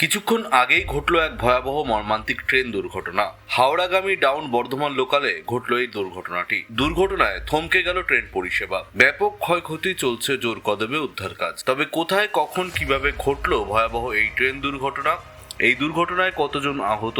কিছুক্ষণ আগেই ঘটল এক ভয়াবহ মর্মান্তিক ট্রেন দুর্ঘটনা। হাওড়াগামী ডাউন বর্ধমান লোকালে ঘটল এই দুর্ঘটনাটি। দুর্ঘটনায় থমকে গেল ট্রেন পরিষেবা। ব্যাপক ক্ষয়ক্ষতি চলছে জোর কদমে উদ্ধার কাজ। তবে কোথায়, কখন, কীভাবে ঘটল ভয়াবহ এই ট্রেন দুর্ঘটনা? এই দুর্ঘটনায় কতজন আহত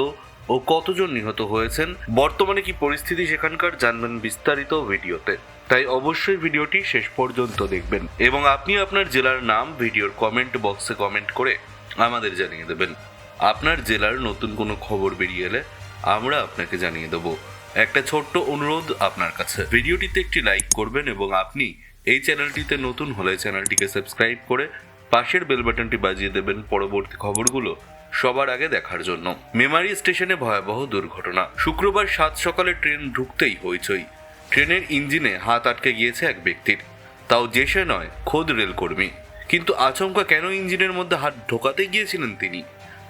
ও কতজন নিহত হয়েছেন? বর্তমানে কি পরিস্থিতি সেখানকার জানবেন বিস্তারিত ভিডিওতে। তাই অবশ্যই ভিডিওটি শেষ পর্যন্ত দেখবেন। এবং আপনি আপনার জেলার নাম, ভিডিওর কমেন্ট বক্সে কমেন্ট করে আমাদের জানিয়ে দেবেন। আপনার জেলার নতুন কোনো খবর বেরিয়ে এলে আমরা আপনাকে জানিয়ে দেব। একটা ছোট্ট অনুরোধ আপনার কাছে। ভিডিওটিতে একটি লাইক করবেন এবং আপনি এই চ্যানেলটিতে নতুন হলে চ্যানেলটিকে সাবস্ক্রাইব করে পাশের বেল বাটনটি বাজিয়ে দেবেন পরবর্তী খবরগুলো সবার আগে দেখার জন্য। মেমারি স্টেশনে ভয়াবহ দুর্ঘটনা। শুক্রবার সাত সকালে ট্রেন ঢুকতেই হইচই। ট্রেনের ইঞ্জিনে হাত আটকে গিয়েছে এক ব্যক্তির। তাও যে সে নয়, খোদ রেলকর্মী। কিন্তু আচমকা কেন ইঞ্জিনের মধ্যে হাত ঢোকাতে গিয়েছিলেন তিনি?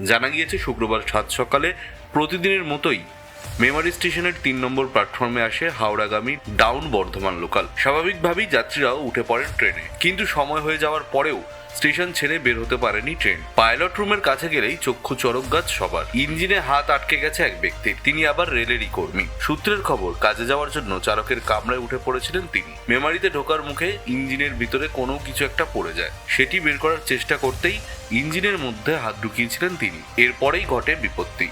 জানা গিয়েছে, শুক্রবার সাত সকালে প্রতিদিনের মতোই মেমারি স্টেশনের তিন নম্বর প্ল্যাটফর্মে আসে হাওড়াগামী ডাউন বর্ধমান লোকাল। স্বাভাবিকভাবেই যাত্রীরাও উঠে পড়েন ট্রেনে। কিন্তু সময় হয়ে যাওয়ার পরেও স্টেশন ছেড়ে বের হতে পারেনি ট্রেন। পাইলট রুমের কাছে গেলেই চক্ষু চরক গাছ সবার। ইঞ্জিনে হাত আটকে গেছে এক ব্যক্তি। তিনি আবার রেলেরই কর্মী। সূত্রের খবর, কাজে যাওয়ার জন্য চালকের কামরায় উঠে পড়েছিলেন তিনি। মেমারিতে ঢোকার মুখে ইঞ্জিনের ভিতরে কোনো কিছু একটা পড়ে যায়। সেটি বের করার চেষ্টা করতেই ইঞ্জিনের মধ্যে হাত ঢুকিয়েছিলেন তিনি। এরপরেই ঘটে বিপত্তি।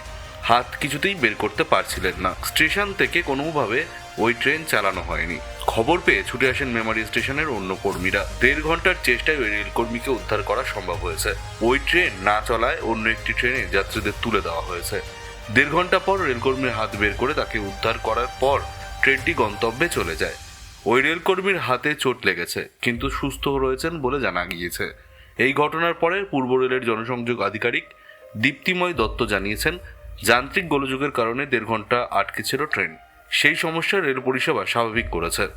হাত কিছুতেই বের করতে পারছিলেন না। স্টেশন থেকে কোনোভাবে ওই ট্রেন চালানো হয়নি। খবর পেয়ে ছুটে আসেন মেমারি স্টেশনের অন্য কর্মীরা। দেড় ঘণ্টার চেষ্টায় ওই রেলকর্মীকে উদ্ধার করা সম্ভব হয়েছে। ওই ট্রেন না চলায় অন্য একটি ট্রেনে যাত্রীদের তুলে দেওয়া হয়েছে। দেড় ঘণ্টা পর রেলকর্মীর হাত বের করে তাকে উদ্ধার করার পর ট্রেনটি গন্তব্যে চলে যায়। ওই রেলকর্মীর হাতে চোট লেগেছে, কিন্তু সুস্থ রয়েছেন বলে জানা গিয়েছে। এই ঘটনার পরে পূর্ব রেলের জনসংযোগ আধিকারিক দীপ্তিময় দত্ত জানিয়েছেন যান্ত্রিক গোলযোগের কারণে দেড় ঘণ্টা আটকে ছিল ট্রেন। সেই সমস্যা রেল পরিষেবা স্বাভাবিক করেছে।